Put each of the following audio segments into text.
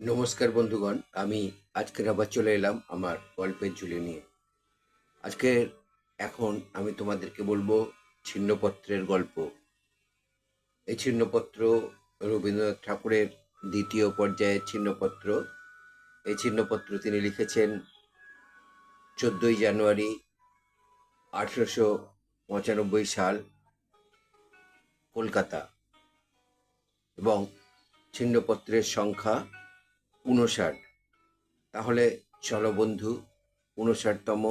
নমস্কার বন্ধুগণ, আমি আজকের আবার চলে এলাম আমার গল্পের ঝুলি নিয়ে। আজকে এখন আমি তোমাদেরকে বলব ছিন্নপত্রের গল্প। এই ছিন্নপত্র রবীন্দ্রনাথ ঠাকুরের দ্বিতীয় পর্যায়ের ছিন্নপত্র। এই ছিন্নপত্র তিনি লিখেছেন চোদ্দোই জানুয়ারি আঠেরোশো পঁচানব্বই সাল, কলকাতা। এবং ছিন্নপত্রের সংখ্যা উনষাট তাহলে চলো বন্ধু উনষাটতম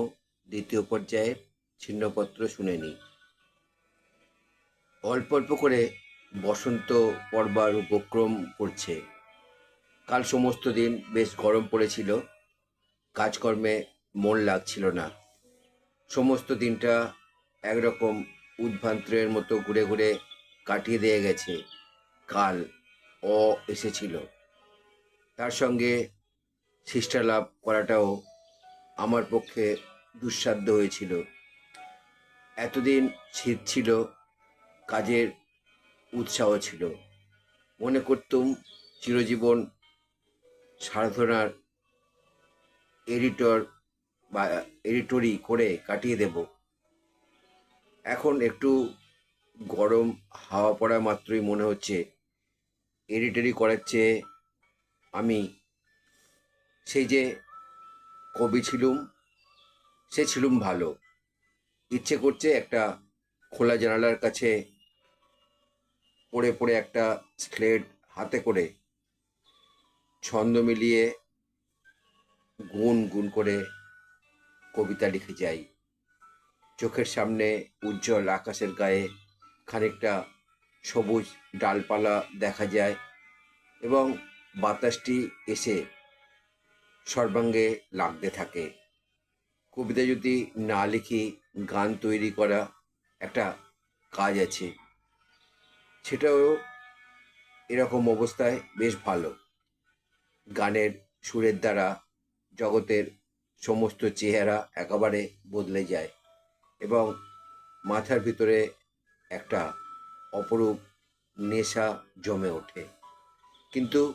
দ্বিতীয় পর্যায়ের ছিন্নপত্র শুনে নিই অল্প অল্প করে বসন্ত পড়বার উপক্রম করছে। কাল সমস্ত দিন বেশ গরম পড়েছিল, কাজকর্মে মন লাগছিল না। সমস্ত দিনটা একরকম উদ্ভ্রান্তের মতো ঘুরে ঘুরে কাটিয়ে দিয়ে গেছে। কাল অ এসেছিল। তার সঙ্গে শিষ্টালাভ করাটাও আমার পক্ষে দুঃসাধ্য হয়েছিল। এতদিন শীত ছিল, কাজের উৎসাহ ছিল। মনে করতুম চিরজীবন সাধনার এডিটর বা এডিটরি করে কাটিয়ে দেব। এখন একটু গরম হাওয়া পড়া মাত্রই মনে হচ্ছে। এডিটরি করার চেয়ে আমি সেই যে কবি ছিলুম, সে ছিলুম ভালো। ইচ্ছে করছে একটা খোলা জানালার কাছে পড়ে পড়ে একটা স্লেট হাতে করে ছন্দ মিলিয়ে গুন গুন করে কবিতা লিখে যাই। চোখের সামনে উজ্জ্বল আকাশের গায়ে খানিকটা সবুজ ডালপালা দেখা যায় এবং বাতাসটি এসে সর্বাঙ্গে লাগতে থাকে। কবিতা যদি না লিখি গান তৈরি করা একটা কাজ আছে। সেটাও এরকম অবস্থায় বেশ ভালো। গানের সুরের দ্বারা জগতের সমস্ত চেহারা একেবারে বদলে যায় এবং মাথার ভিতরে একটা অপরূপ নেশা জমে ওঠে। কিন্তু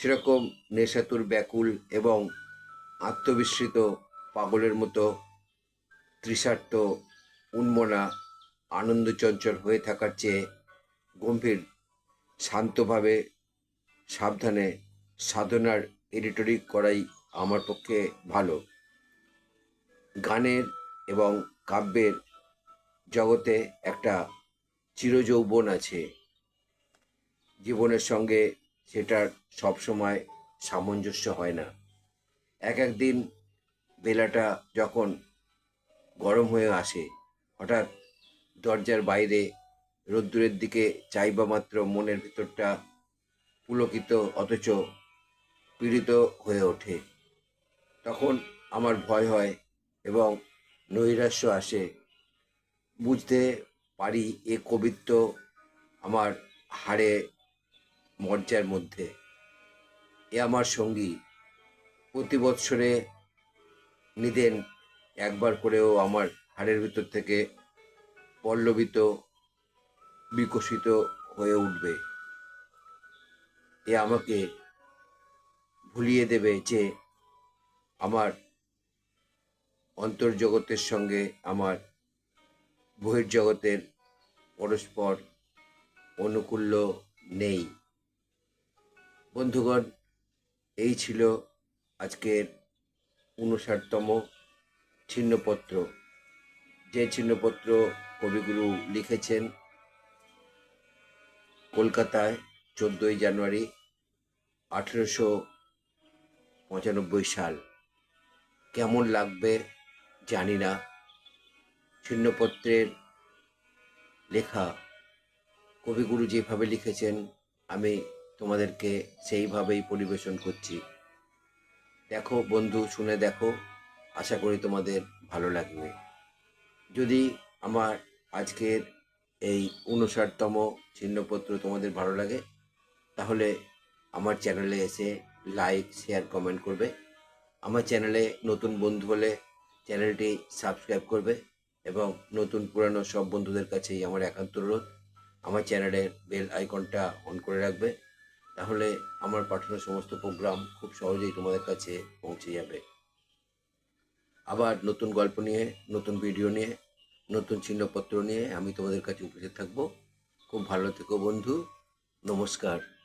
সেরকম নেশাতুর ব্যাকুল এবং আত্মবিস্মৃত পাগলের মতো তৃষার্ত, উন্মনা, আনন্দচঞ্চল হয়ে থাকার চেয়ে গম্ভীর, শান্তভাবে সাবধানে সাধনার এডিটরি করাই আমার পক্ষে ভালো। গানের এবং কাব্যের জগতে একটা চিরযৌবন আছে। জীবনের সঙ্গে সেটার সবসময় সামঞ্জস্য হয় না। এক একদিন বেলাটা যখন গরম হয়ে আসে, হঠাৎ দরজার বাইরে রোদ্দুরের দিকে চাইবা মাত্র মনের ভিতরটা পুলকিত, অথচ পীড়িত হয়ে ওঠে। তখন আমার ভয় হয় এবং নৈরাশ্য আসে। বুঝতে পারি এ কবিত্ব আমার হাড়ে মজ্জার মধ্যে। এ আমার সঙ্গী প্রতি বৎসরে নিদেন একবার করেও আমার হাড়ের ভিতর থেকে পল্লবিত, বিকশিত হয়ে উঠবে। এ আমাকে ভুলিয়ে দেবে যে আমার অন্তর্জগতের সঙ্গে আমার বহির্জগতের পরস্পর অনুকূল্য নেই। বন্ধুগণ, এই ছিল আজকের উনষাটতম ছিন্নপত্র। যে ছিন্নপত্র কবিগুরু লিখেছেন কলকাতায় চোদ্দোই জানুয়ারি আঠেরোশো পঁচানব্বই সাল। কেমন লাগবে জানি না। ছিন্নপত্রের লেখা কবিগুরু যেভাবে লিখেছেন, আমি তোমাদেরকে সেইভাবেই পরিবেশন করছি। দেখো বন্ধু, শুনে দেখো। আশা করি তোমাদের ভালো লাগবে। যদি আমার আজকের এই উনষাটতম চিহ্নপত্র তোমাদের ভালো লাগে, তাহলে আমার চ্যানেলে এসে লাইক, শেয়ার, কমেন্ট করবে। আমার চ্যানেলে নতুন বন্ধু হলে চ্যানেলটি সাবস্ক্রাইব করবে এবং নতুন পুরানো সব বন্ধুদের কাছেই আমার একান্ত অনুরোধ। আমার চ্যানেলের বেল আইকনটা অন করে রাখবে। তাহলে আমার পাঠানো সমস্ত প্রোগ্রাম খুব সহজেই তোমাদের কাছে পৌঁছে যাবে। আবার নতুন গল্প নিয়ে, নতুন ভিডিও নিয়ে, নতুন চিহ্নপত্র নিয়ে আমি তোমাদের কাছে উপস্থিত থাকব। খুব ভালো থেকো বন্ধু। নমস্কার।